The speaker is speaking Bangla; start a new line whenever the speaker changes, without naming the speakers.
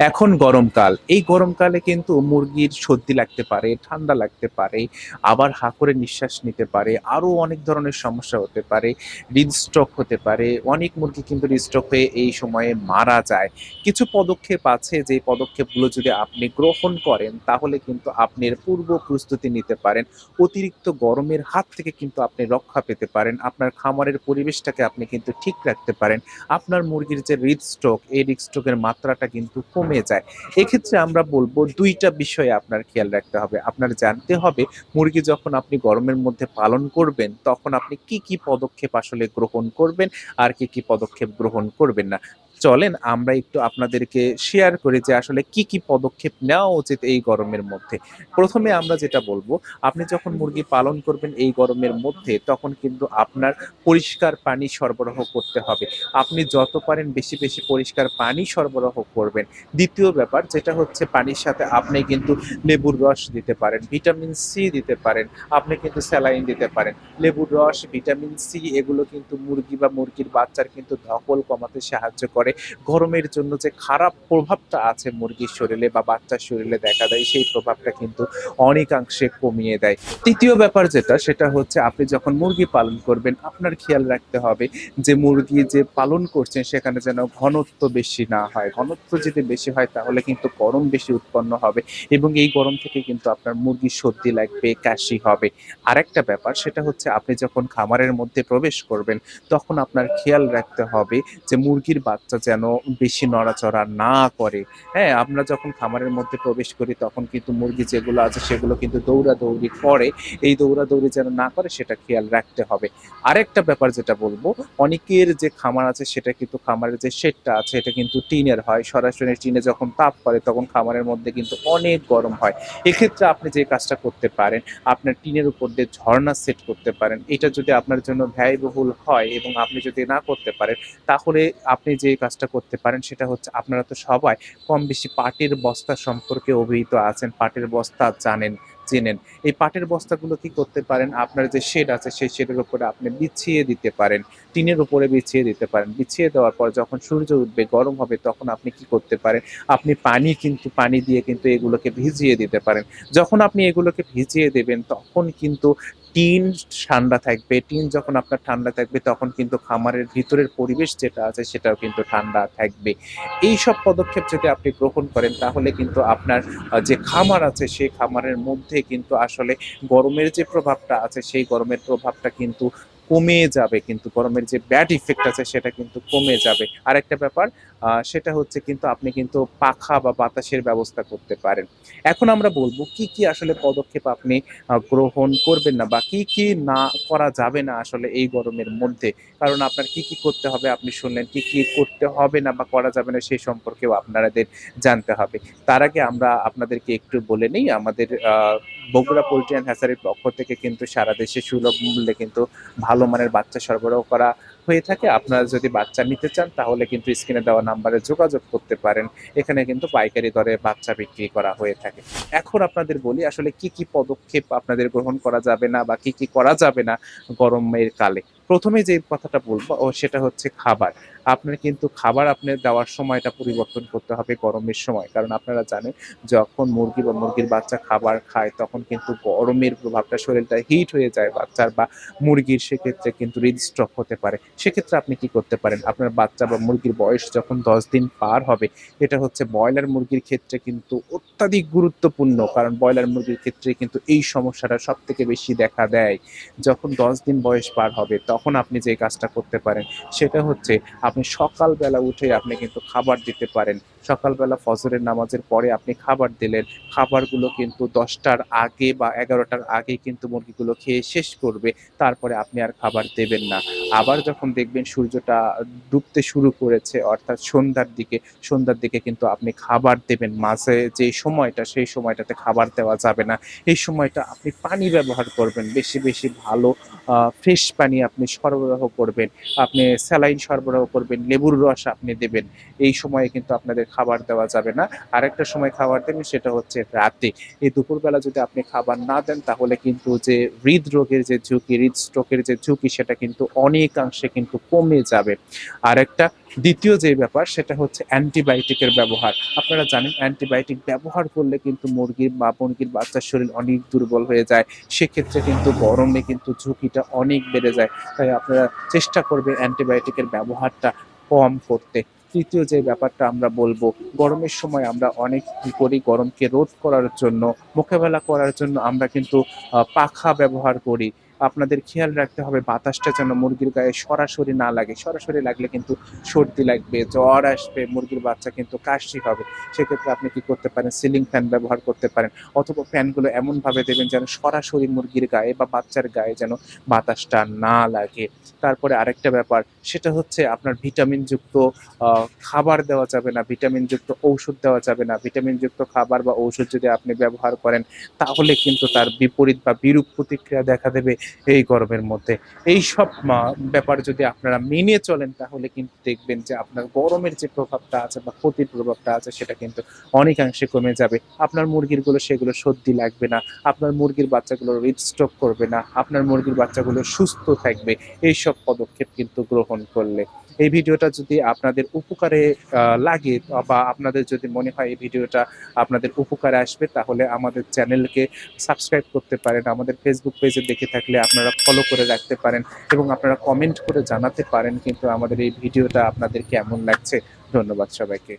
এখন গরমকাল এই গরমকালে কিন্তু মুরগির সর্দি লাগতে পারে, ঠান্ডা লাগতে পারে, আবার হা করে নিঃশ্বাস নিতে পারে, আরও অনেক ধরনের সমস্যা হতে পারে হৃদস্ট্রোক হতে পারে, অনেক মুরগি কিন্তু হৃদস্ট্রোক হয়ে এই সময়ে মারা যায়। কিছু পদক্ষেপ আছে যে পদক্ষেপগুলো যদি আপনি গ্রহণ করেন, তাহলে কিন্তু আপনি পূর্ব প্রস্তুতি নিতে পারেন। অতিরিক্ত গরমের হাত থেকে কিন্তু আপনি রক্ষা পেতে পারেন, আপনার খামারের পরিবেশটাকে আপনি কিন্তু ঠিক রাখতে পারেন। আপনার মুরগির যে হৃদস্ট্রোক এই হৃদস্ট্রোকের মাত্রাটা কিন্তু কমে যায়। এক্ষেত্রে আমরা বলব দুইটা বিষয়ে আপনার খেয়াল রাখতে হবে। আপনার জানতে হবে মুরগি যখন আপনি গরমের মধ্যে পালন করবেন, তখন আপনি কি কি পদক্ষেপ আসলে গ্রহণ করবেন আর কি কি পদক্ষেপ গ্রহণ করবেন না। চলেন, আমরা একটু আপনাদেরকে শেয়ার করি যে আসলে কি কি পদক্ষেপ নেওয়া উচিত এই গরমের মধ্যে। প্রথমে আমরা যেটা বলব, আপনি যখন মুরগি পালন করবেন এই গরমের মধ্যে, তখন কিন্তু আপনার পরিষ্কার পানি সরবরাহ করতে হবে। আপনি যত পারেন বেশি বেশি পরিষ্কার পানি সরবরাহ করবেন। দ্বিতীয় ব্যাপার যেটা হচ্ছে পানির সাথে আপনি কিন্তু লেবুর রস দিতে পারেন, ভিটামিন সি দিতে পারেন, আপনি কিন্তু স্যালাইন দিতে পারেন। লেবুর রস, ভিটামিন সি এগুলো কিন্তু মুরগি বা মুরগির বাচ্চার কিন্তু ধকল কমাতে সাহায্য করে। গরমের জন্য যে খারাপ প্রভাবটা আছে মুরগির শরীরে বা বাচ্চার শরীরে দেখা দেয়, সেই প্রভাবটা কিন্তু অনেকাংশে কমিয়ে দেয়। তৃতীয় ব্যাপার যেটা, সেটা হচ্ছে আপনি যখন মুরগি পালন করবেন, আপনার খেয়াল রাখতে হবে যে মুরগি যে পালন করছেন, সেখানে যেন ঘনত্ব বেশি না হয়। ঘনত্ব যদি বেশি হয়, তাহলে কিন্তু গরম বেশি উৎপন্ন হবে এবং এই গরম থেকে কিন্তু আপনার মুরগির সর্দি লাগবে, কাশি হবে। আরেকটা ব্যাপার, সেটা হচ্ছে আপনি যখন খামারের মধ্যে প্রবেশ করবেন, তখন আপনার খেয়াল রাখতে হবে যে মুরগির বাচ্চা যেন বেশি নড়াচড়া না করে। হ্যাঁ আমরা যখন খামারের মধ্যে প্রবেশ করি, তখন কিন্তু মুরগি যেগুলো আছে, সেগুলো কিন্তু দৌড়াদৌড়ি করে। এই দৌড়াদৌড়ি যেন না করে, সেটা খেয়াল রাখতে হবে। আরেকটা ব্যাপার যেটা বলব, অনেকের যে খামার আছে, সেটা কিন্তু খামারের যে শেডটা আছে, এটা কিন্তু টিনের হয়। সরাসরি টিনে যখন তাপ করে তখন খামারের মধ্যে কিন্তু অনেক গরম হয়। এক্ষেত্রে আপনি যে কাজটা করতে পারেন, আপনার টিনের উপর দিয়ে ঝর্ণা সেট করতে পারেন। এটা যদি আপনার জন্য ব্যয়বহুল হয় এবং আপনি যদি না করতে পারেন, তাহলে আপনি যে কাজটা করতে পারেন, সেটা হচ্ছে আপনারা তো সবাই কম বেশি পাটের বস্তা সম্পর্কে অভিহিত আছেন, পাটের বস্তা জানেন, চেনেন। এই পাটের বস্তাগুলো কি করতে পারেন? আপনার যে শেড আছে, সেই শেডের উপরে আপনি বিছিয়ে দিতে পারেন, টিনের উপরে বিছিয়ে দিতে পারেন। বিছিয়ে দেওয়ার পর যখন সূর্য উঠবে, গরম হবে, তখন আপনি কি করতে পারেন? আপনি পানি কিন্তু, পানি দিয়ে কিন্তু এগুলোকে ভিজিয়ে দিতে পারেন। যখন আপনি এগুলোকে ভিজিয়ে দেবেন, তখন কিন্তু টিন ঠান্ডা থাকবে। টিন যখন আপনার ঠান্ডা থাকবে, তখন কিন্তু খামারের ভিতরের পরিবেশ যেটা আছে, সেটাও কিন্তু ঠান্ডা থাকবে। এই সব পদক্ষেপ যদি আপনি গ্রহণ করেন, তাহলে কিন্তু আপনার যে খামার আছে, সেই খামারের মধ্যে কিন্তু আসলে গরমের যে প্রভাবটা আছে, সেই গরমের প্রভাবটা কিন্তু কমে যাবে। কিন্তু গরমের যে ব্যাড ইফেক্ট আছে, সেটা কিন্তু কমে যাবে। আরেকটা ব্যাপার সেটা হচ্ছে কিন্তু আপনি কিন্তু পাখা বা বাতাসের ব্যবস্থা করতে পারেন। এখন আমরা বলব কি কি আসলে পদক্ষেপ আপনি গ্রহণ করবেন না বা কি কি না করা যাবে না আসলে এই গরমের মধ্যে? কারণ আপনার কি কি করতে হবে আপনি শুনলেন, কি কি করতে হবে না বা করা যাবে না সেই সম্পর্কেও আপনাদের জানতে হবে। তার আগে আমরা আপনাদেরকে একটু বলে নিই, আমাদের বগুড়া পোল্ট্রি অ্যান্ড হ্যাসারির পক্ষ থেকে কিন্তু সারা দেশে সুলভ মূল্যে কিন্তু ভালো মানের বাচ্চা সরবরাহ করা হয়ে থাকে। আপনারা যদি বাচ্চা নিতে চান, তাহলে কিন্তু স্ক্রিনে দেওয়া নাম্বারে যোগাযোগ করতে পারেন। এখানে কিন্তু পাইকারি দরে বাচ্চা বিক্রি করা হয়ে থাকে। এখন আপনাদের বলি, আসলে কি কি পদক্ষেপ আপনাদের গ্রহণ করা যাবে না বা কি কি করা যাবে না গরমের কালে? প্রথমে যে কথাটা বলব সেটা হচ্ছে খাবার। আপনার কিন্তু খাবার আপনি দেওয়ার সময়টা পরিবর্তন করতে হবে গরমের সময়। কারণ আপনারা জানেন, যখন মুরগি বা মুরগির বাচ্চা খাবার খায়, তখন কিন্তু গরমের প্রভাবটা শরীরটা হিট হয়ে যায় বাচ্চার বা মুরগির সেক্ষেত্রে কিন্তু হৃদস্ট্রোক হতে পারে। সেক্ষেত্রে আপনি কি করতে পারেন? আপনার বাচ্চা বা মুরগির বয়স যখন দশ দিন পার হবে, এটা হচ্ছে ব্রয়লার মুরগির ক্ষেত্রে কিন্তু অত্যাধিক গুরুত্বপূর্ণ। কারণ ব্রয়লার মুরগির ক্ষেত্রে কিন্তু এই সমস্যাটা সব থেকে বেশি দেখা দেয়। যখন দশ দিন বয়স পার হবে, তখন আপনি যে কাজটা করতে পারেন, সেটা হচ্ছে আপনি সকালবেলা উঠে আপনি কিন্তু খাবার দিতে পারেন। সকালবেলা ফজরের নামাজের পরে আপনি খাবার দিলেন, খাবারগুলো কিন্তু দশটার আগে বা এগারোটার আগে কিন্তু মুরগিগুলো খেয়ে শেষ করবে, তারপরে আপনি আর খাবার দেবেন না। আবার যখন দেখবেন সূর্যটা ডুবতে শুরু করেছে, অর্থাৎ সন্ধ্যার দিকে সন্ধ্যার দিকে কিন্তু আপনি খাবার দেবেন, মাঝে যে সময়টা, সেই সময়টাতে খাবার দেওয়া যাবে না। এই সময়টা আপনি পানি ব্যবহার করবেন, বেশি বেশি ভালো ফ্রেশ পানি আপনি সরবরাহ করবেন। আপনি স্যালাইন সরবরাহ করবেন, লেবুর রস আপনি দেবেন। এই সময়ে কিন্তু আপনাদের খাবার দেওয়া যাবে না। আরেকটা সময় খাবার দেবেন, সেটা হচ্ছে রাতে। এই দুপুরবেলা যদি আপনি খাবার না দেন, তাহলে কিন্তু যে হৃদরোগের যে ঝুঁকি, হৃদস্ট্রোকের যে ঝুঁকি, সেটা কিন্তু অনেকাংশে কিন্তু কমে যাবে। আর একটা দ্বিতীয় যে ব্যাপার, সেটা হচ্ছে অ্যান্টিবায়োটিকের ব্যবহার। আপনারা জানেন, অ্যান্টিবায়োটিক ব্যবহার করলে কিন্তু মুরগির বা মুরগির বাচ্চার শরীর অনেক দুর্বল হয়ে যায়। সেক্ষেত্রে কিন্তু গরমে কিন্তু ঝুঁকিটা অনেক বেড়ে যায়। তাই আপনারা চেষ্টা করবেন অ্যান্টিবায়োটিকের ব্যবহারটা কম করতে। তৃতীয় যে ব্যাপারটা আমরা বলব, গরমের সময় আমরা অনেক কি করি? গরমকে রোধ করার জন্য, মোকাবেলা করার জন্য আমরা কিন্তু পাখা ব্যবহার করি। আপনাদের খেয়াল রাখতে হবে, বাতাসটা যেন মুরগির গায়ে সরাসরি না লাগে। সরাসরি লাগলে কিন্তু সর্দি লাগবে, জ্বর আসবে, মুরগির বাচ্চা কিন্তু কাশি হবে। সেক্ষেত্রে আপনি কি করতে পারেন? সিলিং ফ্যান ব্যবহার করতে পারেন অথবা ফ্যানগুলো এমনভাবে দেবেন যেন সরাসরি মুরগির গায়ে বা বাচ্চার গায়ে যেন বাতাসটা না লাগে। তারপরে আরেকটা ব্যাপার, সেটা হচ্ছে আপনার ভিটামিনযুক্ত খাবার দেওয়া যাবে না, ভিটামিনযুক্ত ঔষধ দেওয়া যাবে না। ভিটামিনযুক্ত খাবার বা ঔষধ যদি আপনি ব্যবহার করেন, তাহলে কিন্তু তার বিপরীত বা বিরূপ প্রতিক্রিয়া দেখা দেবে। এই গরমের মধ্যে। এই সব ব্যাপার যদি আপনারা মেনে চলেন, তাহলে কিন্তু দেখবেন যে আপনার গরমের যে প্রভাবটা আছে বা ক্ষতির প্রভাবটা আছে, সেটা কিন্তু অনেকাংশে কমে যাবে। আপনার মুরগিরগুলো সেগুলো সর্দি লাগবে না, আপনার মুরগির বাচ্চাগুলো হৃদস্ট্রোক করবে না, আপনার মুরগির বাচ্চাগুলো সুস্থ থাকবে, এই সব পদক্ষেপ কিন্তু গ্রহণ করলে। এই ভিডিওটা যদি আপনাদের উপকারে লাগে বা আপনাদের যদি মনে হয় এই ভিডিওটা আপনাদের উপকারে আসবে, তাহলে আমাদের চ্যানেলকে সাবস্ক্রাইব করতে পারেন। আমাদের ফেসবুক পেজে দেখে থাকলে আপনারা ফলো করে রাখতে পারেন এবং আপনারা কমেন্ট করে জানাতে পারেন কিন্তু আমাদের এই ভিডিওটা আপনাদের কেমন লাগছে। ধন্যবাদ সবাইকে।